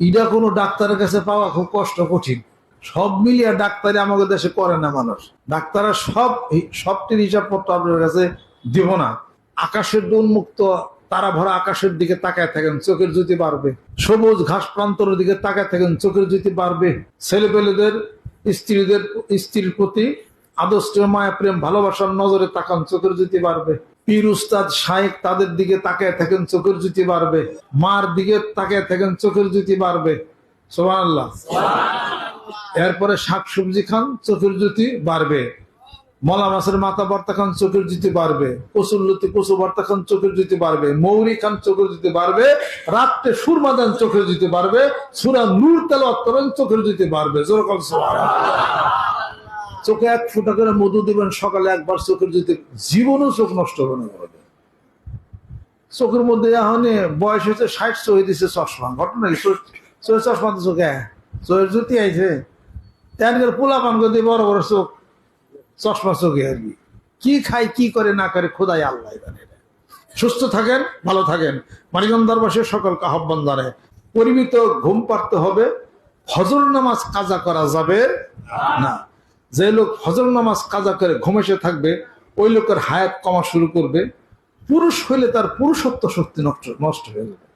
ইটা কোনো ডাক্তারের কাছে পাওয়া খুব কষ্ট কঠিন। সব মিলিয়ে ডাক্তারি আমাদের দেশে করে না মানুষ। ডাক্তাররা সব সবটির হিসাবপত্র আপনার কাছে দিব না। আকাশের উন্মুক্ত তারা ভরা আকাশের দিকে তাকায় থাকেন, চোখের জ্যোতি বাড়বে। সবুজ ঘাস প্রান্তরের দিকে তাকায় থাকেন, চোখের জ্যোতি বাড়বে। ছেলেপেলেদের, স্ত্রীদের, স্ত্রীর প্রতি আদর্শ, মায়া, প্রেম, ভালোবাসার নজরে তাকান, চোখের জ্যোতি বাড়বে। পীর উস্তাদ শায়েক তাদের দিকে তাকায় থাকেন চোখের জ্যোতি বাড়বে। মার দিকে তাকায় থাকেন চোখের জ্যোতি বাড়বে। সোমান আল্লাহ এরপরে শাক সবজি খান চোখের জ্যোতি বাড়বে। মলা মাছের মাথা ভর্তা খান চোখের জ্যোতি বাড়বে। কচুর লুতি কচু ভর্তা খান চোখের জ্যোতি বাড়বে। মৌরি খান চোখের জ্যোতি বাড়বে। রাত্রে সুরমা দেন চোখের জুতি বাড়বে। সুরা নূর তেল করেন চোখের জ্যোতি বাড়বে। যেরকম চোখে এক ফুটা করে মধু দিবেন, সকালে একবার চোখের জ্যোতি জীবনও চোখ নষ্ট হবে না চোখের মধ্যে এখন বয়স হয়েছে, ষাট চোখে দিছে চশমা। ঘটনা চোখে চশমা তো চোখে। চোখের জ্যোতি আইছে। তেনকের পোলা পান করে বড় বড় চোখ। চশমা চোখে আর কি। কি খায় কি করে, না করে, খোদাই আল্লাহ জানে। সুস্থ থাকেন, ভালো থাকেন। মানিগঞ্জ দরবাসের সকলকে আহ্বান জানায় পরিমিত ঘুম পাড়তে হবে। হজর নামাজ কাজা করা যাবে না। যে লোক হজর নামাজ কাজা করে ঘুমেসে থাকবে, ওই লোকের হায়াত কমা শুরু করবে। পুরুষ হইলে তার পুরুষত্ব শক্তি নষ্ট নষ্ট হয়ে যাবে।